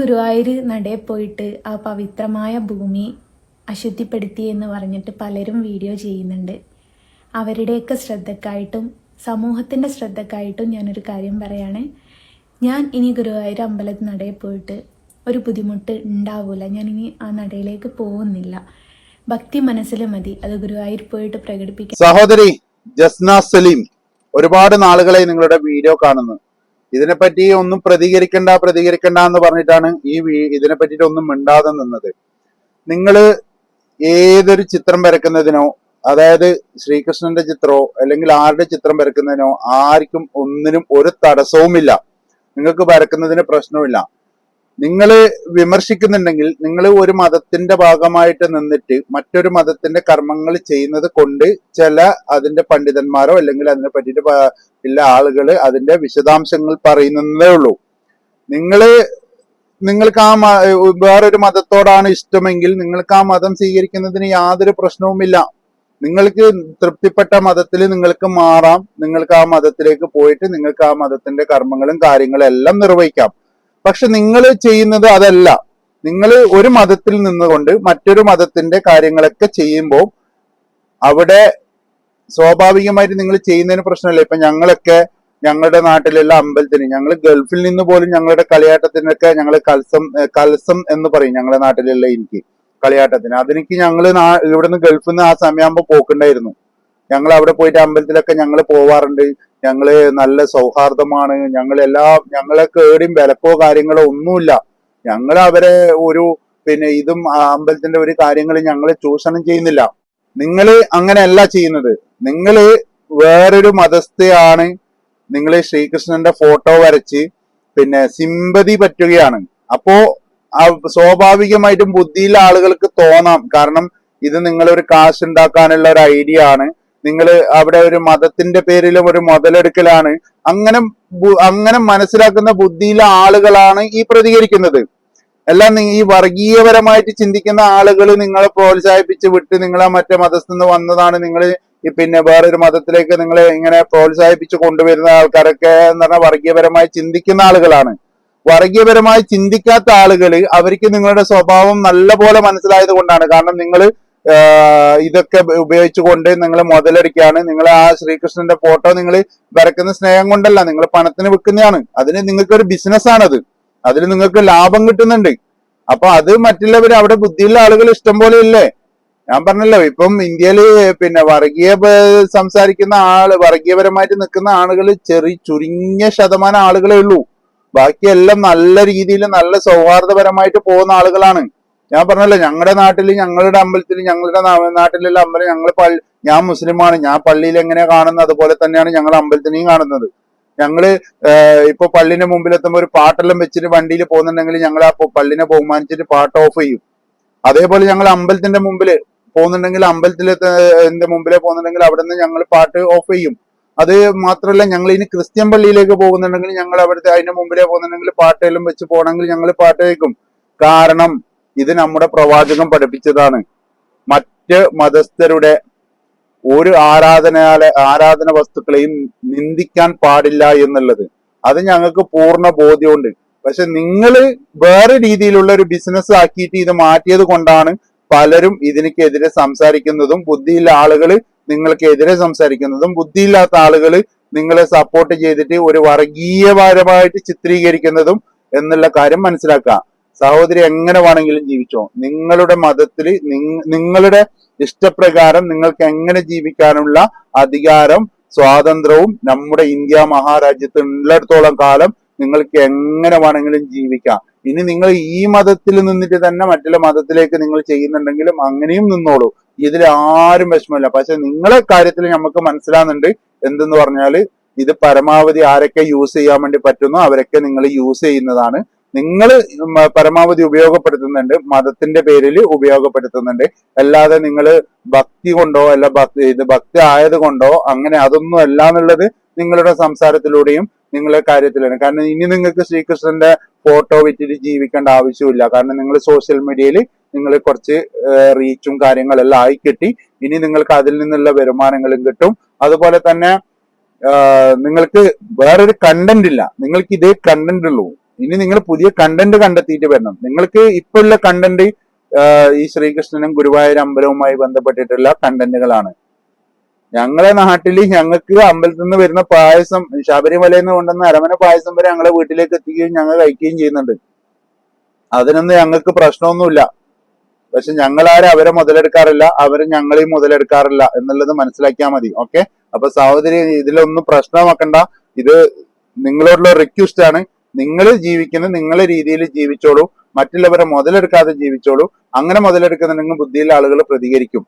ഗുരുവായൂർ നടയിൽ പോയിട്ട് ആ പവിത്രമായ ഭൂമി അശുദ്ധിപ്പെടുത്തി എന്ന് പറഞ്ഞിട്ട് പലരും വീഡിയോ ചെയ്യുന്നുണ്ട്. അവരുടെയൊക്കെ ശ്രദ്ധക്കായിട്ടും സമൂഹത്തിന്റെ ശ്രദ്ധക്കായിട്ടും ഞാനൊരു കാര്യം പറയാണ്. ഞാൻ ഇനി ഗുരുവായൂർ അമ്പലത്തിൽ നടയിൽ പോയിട്ട് ഒരു ബുദ്ധിമുട്ട് ഉണ്ടാവില്ല ഞാൻ ഇനി ആ നടയിലേക്ക് പോകുന്നില്ല. ഭക്തി മനസ്സിൽ മതി. അത് ഗുരുവായൂർ പോയിട്ട് പ്രകടിപ്പിക്കാം സഹോദരി ജസ്ന സലീം ഒരുപാട് നാളുകളായി നിങ്ങളുടെ വീഡിയോ കാണുന്നു. ഇതിനെപ്പറ്റി ഒന്നും പ്രതികരിക്കണ്ട പ്രതികരിക്കണ്ട എന്ന് പറഞ്ഞിട്ടാണ് ഈ ഇതിനെ പറ്റിയിട്ട് ഒന്നും മിണ്ടാതെ നിന്നത്. നിങ്ങൾ ഏതൊരു ചിത്രം വരക്കുന്നതിനോ അതായത് ശ്രീകൃഷ്ണന്റെ ചിത്രമോ അല്ലെങ്കിൽ ആരുടെ ചിത്രം വരക്കുന്നതിനോ ആർക്കും ഒന്നിനും ഒരു തടസ്സവുമില്ല. നിങ്ങൾക്ക് വരക്കുന്നതിന് പ്രശ്നമില്ല നിങ്ങൾ വിമർശിക്കുന്നുണ്ടെങ്കിൽ നിങ്ങൾ ഒരു മതത്തിന്റെ ഭാഗമായിട്ട് നിന്നിട്ട് മറ്റൊരു മതത്തിന്റെ കർമ്മങ്ങൾ ചെയ്യുന്നത് കൊണ്ട് ചില അതിന്റെ പണ്ഡിതന്മാരോ അല്ലെങ്കിൽ അതിനെ പറ്റിയിട്ട് ഉള്ള ആളുകൾ അതിന്റെ വിശദാംശങ്ങൾ പറയുന്നതേ ഉള്ളൂ. നിങ്ങൾ നിങ്ങൾക്ക് ആ വേറൊരു മതത്തോടാണ് ഇഷ്ടമെങ്കിൽ നിങ്ങൾക്ക് ആ മതം സ്വീകരിക്കുന്നതിന് യാതൊരു പ്രശ്നവുമില്ല. നിങ്ങൾക്ക് തൃപ്തിപ്പെട്ട മതത്തിൽ നിങ്ങൾക്ക് മാറാം. നിങ്ങൾക്ക് ആ മതത്തിലേക്ക് പോയിട്ട് നിങ്ങൾക്ക് ആ മതത്തിന്റെ കർമ്മങ്ങളും കാര്യങ്ങളും എല്ലാം നിർവഹിക്കാം. പക്ഷെ നിങ്ങൾ ചെയ്യുന്നത് അതല്ല. നിങ്ങൾ ഒരു മതത്തിൽ നിന്നുകൊണ്ട് മറ്റൊരു മതത്തിന്റെ കാര്യങ്ങളൊക്കെ ചെയ്യുമ്പോൾ അവിടെ സ്വാഭാവികമായിട്ട് നിങ്ങൾ ചെയ്യുന്നതിന് പ്രശ്നമില്ല. ഇപ്പൊ ഞങ്ങളൊക്കെ ഞങ്ങളുടെ നാട്ടിലുള്ള അമ്പലത്തിന് ഞങ്ങൾ ഗൾഫിൽ നിന്ന് പോലും ഞങ്ങളുടെ കളിയാട്ടത്തിനൊക്കെ ഞങ്ങൾ കൽസം കൽസം എന്ന് പറയും ഞങ്ങളുടെ നാട്ടിലുള്ള എനിക്ക് കളിയാട്ടത്തിന്. അതിലേക്ക് ഞങ്ങൾ ഇവിടുന്ന് ഗൾഫിൽ നിന്ന് ആ സമയമാകുമ്പോൾ പോക്കുണ്ടായിരുന്നു. ഞങ്ങൾ അവിടെ പോയിട്ട് അമ്പലത്തിലൊക്കെ ഞങ്ങൾ പോവാറുണ്ട്. ഞങ്ങൾ നല്ല സൗഹാർദ്ദമാണ്. ഞങ്ങൾ എല്ലാ ഞങ്ങളെ കേടിയും വിലക്കോ കാര്യങ്ങളോ ഒന്നുമില്ല. ഞങ്ങൾ അവരെ ഒരു പിന്നെ ഇതും അമ്പലത്തിന്റെ ഒരു കാര്യങ്ങളും ഞങ്ങൾ ചൂഷണം ചെയ്യുന്നില്ല. നിങ്ങൾ അങ്ങനെയല്ല ചെയ്യുന്നത്. നിങ്ങൾ വേറൊരു മതസ്ഥയാണ്. നിങ്ങൾ ശ്രീകൃഷ്ണന്റെ ഫോട്ടോ വരച്ച് പിന്നെ സിമ്പതി പറ്റുകയാണ്. അപ്പോ സ്വാഭാവികമായിട്ടും ബുദ്ധിയിലെ ആളുകൾക്ക് തോന്നാം. കാരണം ഇത് നിങ്ങളൊരു കാശ് ഉണ്ടാക്കാനുള്ള ഒരു ഐഡിയ ആണ്. നിങ്ങൾ അവിടെ ഒരു മതത്തിന്റെ പേരിലും ഒരു മുതലെടുക്കലാണ്. അങ്ങനെ അങ്ങനെ മനസ്സിലാക്കുന്ന ബുദ്ധിയിലെ ആളുകളാണ് ഈ പ്രതികരിക്കുന്നത്. എല്ലാം ഈ വർഗീയപരമായിട്ട് ചിന്തിക്കുന്ന ആളുകൾ നിങ്ങളെ പ്രോത്സാഹിപ്പിച്ച് വിട്ട് നിങ്ങളെ മറ്റേ മതത്തിൽ നിന്ന് വന്നതാണ് നിങ്ങൾ പിന്നെ വേറൊരു മതത്തിലേക്ക് നിങ്ങളെ ഇങ്ങനെ പ്രോത്സാഹിപ്പിച്ച് കൊണ്ടുവരുന്ന ആൾക്കാരൊക്കെ എന്ന് പറഞ്ഞാൽ വർഗീയപരമായി ചിന്തിക്കുന്ന ആളുകളാണ്. വർഗീയപരമായി ചിന്തിക്കാത്ത ആളുകൾ അവർക്ക് നിങ്ങളുടെ സ്വഭാവം നല്ല പോലെ മനസ്സിലായത് കൊണ്ടാണ്. കാരണം നിങ്ങൾ ഇതൊക്കെ ഉപയോഗിച്ചുകൊണ്ട് നിങ്ങൾ മുതലടിക്കുകയാണ്. നിങ്ങൾ ആ ശ്രീകൃഷ്ണന്റെ ഫോട്ടോ നിങ്ങൾ വരക്കുന്ന സ്നേഹം കൊണ്ടല്ല നിങ്ങൾ പണത്തിന് വിൽക്കുന്നതാണ്. അതിന് നിങ്ങൾക്ക് ഒരു ബിസിനസ് ആണത്. അതിൽ നിങ്ങൾക്ക് ലാഭം കിട്ടുന്നുണ്ട്. അപ്പൊ അത് മറ്റുള്ളവർ അവിടെ ബുദ്ധിയുള്ള ആളുകൾ ഇഷ്ടം പോലെ ഇല്ലേ? ഞാൻ പറഞ്ഞല്ലോ ഇപ്പം ഇന്ത്യയിൽ പിന്നെ വർഗീയ സംസാരിക്കുന്ന ആൾ വർഗീയപരമായിട്ട് നിൽക്കുന്ന ആളുകൾ ചെറിയ ചുരുങ്ങിയ ശതമാനം ആളുകളേ ഉള്ളൂ. ബാക്കിയെല്ലാം നല്ല രീതിയിൽ നല്ല സൗഹാർദ്ദപരമായിട്ട് പോകുന്ന ആളുകളാണ്. ഞാൻ പറഞ്ഞല്ലോ ഞങ്ങളുടെ നാട്ടിൽ ഞങ്ങളുടെ അമ്പലത്തിൽ ഞങ്ങളുടെ നാട്ടിലുള്ള അമ്പലം ഞങ്ങൾ പള്ളി ഞാൻ മുസ്ലിമാണ് ഞാൻ പള്ളിയിൽ എങ്ങനെയാ കാണുന്നത്? അതുപോലെ തന്നെയാണ് ഞങ്ങൾ അമ്പലത്തിനെയും കാണുന്നത്. ഞങ്ങൾ ഇപ്പൊ പള്ളിന്റെ മുമ്പിൽ എത്തുമ്പോൾ ഒരു പാട്ടെല്ലാം വെച്ചിട്ട് വണ്ടിയിൽ പോകുന്നുണ്ടെങ്കിൽ ഞങ്ങൾ ആ പള്ളിനെ ബഹുമാനിച്ചിട്ട് പാട്ട് ഓഫ് ചെയ്യും. അതേപോലെ ഞങ്ങൾ അമ്പലത്തിന്റെ മുമ്പിൽ പോകുന്നുണ്ടെങ്കിൽ അമ്പലത്തിലെ മുമ്പിലെ പോകുന്നുണ്ടെങ്കിൽ അവിടെ നിന്ന് ഞങ്ങൾ പാട്ട് ഓഫ് ചെയ്യും. അത് മാത്രമല്ല ഞങ്ങൾ ഇനി ക്രിസ്ത്യൻ പള്ളിയിലേക്ക് പോകുന്നുണ്ടെങ്കിൽ ഞങ്ങൾ അവിടുത്തെ അതിന്റെ മുമ്പിലേ പോകുന്നുണ്ടെങ്കിൽ പാട്ടെല്ലാം വെച്ച് പോകണമെങ്കിൽ ഞങ്ങൾ പാട്ട് കേൾക്കും. കാരണം ഇത് നമ്മുടെ പ്രവാചകം പഠിപ്പിച്ചതാണ്. മറ്റ് മതസ്ഥരുടെ ഒരു ആരാധനാല ആരാധന വസ്തുക്കളെയും നിന്ദിക്കാൻ പാടില്ല എന്നുള്ളത്. അത് ഞങ്ങൾക്ക് പൂർണ ബോധ്യമുണ്ട്. പക്ഷെ നിങ്ങൾ വേറെ രീതിയിലുള്ള ഒരു ബിസിനസ് ആക്കിയിട്ട് ഇത് മാറ്റിയത് കൊണ്ടാണ് പലരും ഇതിനെതിരെ സംസാരിക്കുന്നതും ബുദ്ധിയുള്ള ആളുകൾ നിങ്ങൾക്കെതിരെ സംസാരിക്കുന്നതും ബുദ്ധിയില്ലാത്ത ആളുകൾ നിങ്ങളെ സപ്പോർട്ട് ചെയ്തിട്ട് ഒരു വർഗീയപരമായിട്ട് ചിത്രീകരിക്കുന്നതും എന്നുള്ള കാര്യം മനസ്സിലാക്കുക. സഹോദരി എങ്ങനെ വേണമെങ്കിലും ജീവിച്ചോ നിങ്ങളുടെ മതത്തിൽ നിങ്ങളുടെ ഇഷ്ടപ്രകാരം നിങ്ങൾക്ക് എങ്ങനെ ജീവിക്കാനുള്ള അധികാരം സ്വാതന്ത്ര്യവും നമ്മുടെ ഇന്ത്യ മഹാരാജ്യത്ത് ഉള്ളിടത്തോളം കാലം നിങ്ങൾക്ക് എങ്ങനെ വേണമെങ്കിലും ജീവിക്കാം. ഇനി നിങ്ങൾ ഈ മതത്തിൽ നിന്നിട്ട് തന്നെ മറ്റുള്ള മതത്തിലേക്ക് നിങ്ങൾ ചെയ്യുന്നുണ്ടെങ്കിലും അങ്ങനെയും നിന്നോളൂ. ഇതിൽ ആരും വിഷമമില്ല. പക്ഷെ നിങ്ങളെ കാര്യത്തിൽ നമുക്ക് മനസ്സിലാകുന്നുണ്ട് എന്തെന്ന് പറഞ്ഞാൽ ഇത് പരമാവധി ആരൊക്കെ യൂസ് ചെയ്യാൻ വേണ്ടി പറ്റുന്നോ അവരൊക്കെ നിങ്ങൾ യൂസ് ചെയ്യുന്നതാണ്. നിങ്ങൾ പരമാവധി ഉപയോഗപ്പെടുത്തുന്നുണ്ട്. മതത്തിന്റെ പേരിൽ ഉപയോഗപ്പെടുത്തുന്നുണ്ട്. അല്ലാതെ നിങ്ങൾ ഭക്തി കൊണ്ടോ അല്ല ഭക്തി ഇത് ഭക്തി ആയത് കൊണ്ടോ അങ്ങനെ അതൊന്നും അല്ല എന്നുള്ളത് നിങ്ങളുടെ സംസാരത്തിലൂടെയും നിങ്ങളെ കാര്യത്തിലാണ്. കാരണം ഇനി നിങ്ങൾക്ക് ശ്രീകൃഷ്ണന്റെ ഫോട്ടോ വിറ്റിട്ട് ജീവിക്കേണ്ട ആവശ്യമില്ല. കാരണം നിങ്ങൾ സോഷ്യൽ മീഡിയയിൽ നിങ്ങൾ കുറച്ച് റീച്ചും കാര്യങ്ങളെല്ലാം ആയി കിട്ടി. ഇനി നിങ്ങൾക്ക് അതിൽ നിന്നുള്ള വരുമാനങ്ങളും കിട്ടും. അതുപോലെ തന്നെ നിങ്ങൾക്ക് വേറൊരു കണ്ടന്റ് ഇല്ല. നിങ്ങൾക്ക് ഇതേ കണ്ടന്റ് ഉള്ളൂ. ഇനി നിങ്ങൾ പുതിയ കണ്ടന്റ് കണ്ടെത്തിയിട്ട് വരണം. നിങ്ങൾക്ക് ഇപ്പൊ ഉള്ള കണ്ടന്റ് ഈ ശ്രീകൃഷ്ണനും ഗുരുവായൂർ അമ്പലവുമായി ബന്ധപ്പെട്ടിട്ടുള്ള കണ്ടന്റുകളാണ് ഞങ്ങളെ നാട്ടിൽ ഞങ്ങൾക്ക് അമ്പലത്തിൽ നിന്ന് വരുന്ന പായസം ശബരിമലയിൽ നിന്ന് കൊണ്ടുവന്ന അരമന പായസം വരെ ഞങ്ങളെ വീട്ടിലേക്ക് എത്തിക്കുകയും ഞങ്ങൾ കഴിക്കുകയും ചെയ്യുന്നുണ്ട്. അതിനൊന്നും ഞങ്ങൾക്ക് പ്രശ്നമൊന്നുമില്ല. പക്ഷെ ഞങ്ങളാരും അവരെ മുതലെടുക്കാറില്ല അവർ ഞങ്ങളെയും മുതലെടുക്കാറില്ല എന്നുള്ളത് മനസ്സിലാക്കിയാൽ മതി. ഓക്കെ? അപ്പൊ സഹോദരി ഇതിലൊന്നും പ്രശ്നമാക്കണ്ട. ഇത് നിങ്ങളോടുള്ള റിക്വസ്റ്റ് ആണ്. നിങ്ങൾ ജീവിക്കുന്ന നിങ്ങളെ രീതിയിൽ ജീവിച്ചോളൂ. മറ്റുള്ളവരെ മുതലെടുക്കാതെ ജീവിച്ചോളൂ. അങ്ങനെ മുതലെടുക്കുന്നുണ്ടെങ്കിൽ ബുദ്ധിയുള്ള ആളുകൾ പ്രതികരിക്കും.